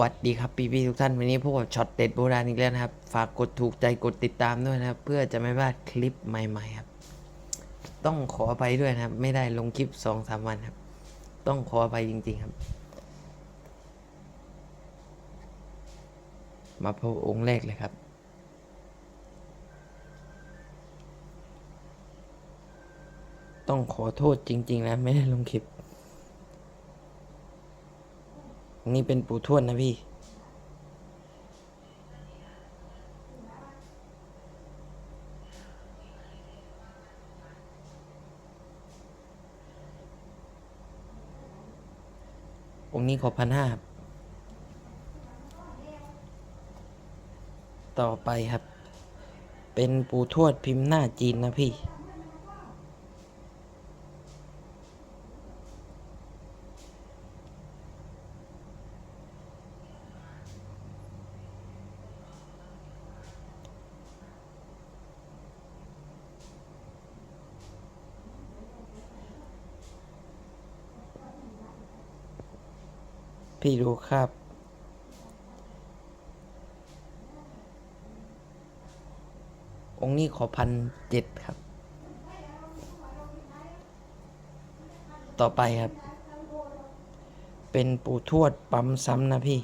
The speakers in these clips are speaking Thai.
วัสดีครับพี่พี่ๆทุกท่านวันนี้พวกช็อตเด็ดโบราณอีกแล้วนะครับ ฝากกดถูกใจกดติดตามด้วยนะครับ เพื่อจะไม่พลาดคลิปใหม่ๆครับ ต้องขออภัยด้วยนะครับ ไม่ได้ลงคลิปสองสามวันครับ ต้องขออภัยจริง ๆครับ มาพบองค์แรกเลยครับ ต้องขอโทษจริงๆนะไม่ได้ลงคลิป นี่เป็นปู่ทวดนะพี่ องค์นี้ขอพันห้าต่อไปครับ เป็นปู่ทวดพิมพ์หน้าจีนนะพี่ พี่ดูครับ องค์นี้ขอพันเจ็ดครับ ต่อไปครับ เป็นปู่ทวดปั๊มซ้ำนะพี่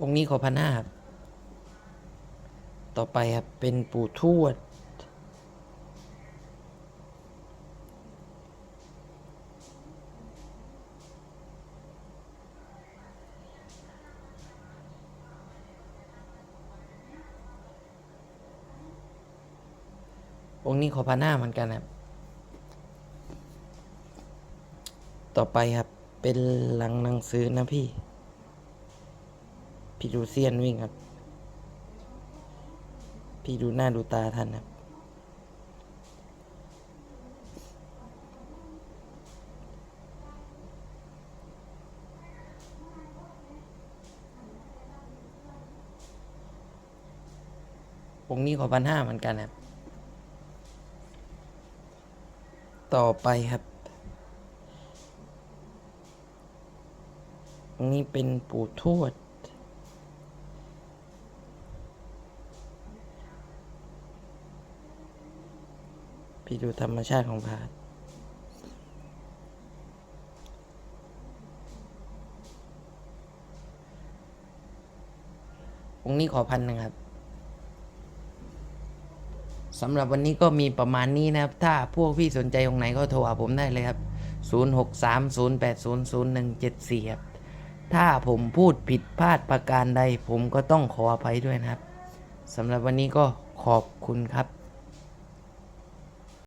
องค์นี้ขอพันห้าครับ ต่อไปครับ เป็นปู่ทวด องค์นี้ขอพันห้าเหมือนกันครับ ต่อไปครับ เป็นหลังหนังสือนะพี่ พี่ดูเซียนวิ่งครับ พี่ดูหน้าดูตาท่านครับ องนี้ขอพันห้าเหมือนกันครับ ต่อไปครับองนี้เป็นปู่ทวด พี่ดูธรรมชาติของพาดองนี้ขอพันหนึ่งครับสำหรับวันนี้ก็มีประมาณนี้นะครับ ถ้าพวกพี่สนใจองค์ไหนก็โทรหาผมได้เลยครับ 0630800174 ครับ ถ้าผมพูดผิดพลาดประการใด ผมก็ต้องขออภัยด้วยนะครับสำหรับวันนี้ก็ขอบคุณครับ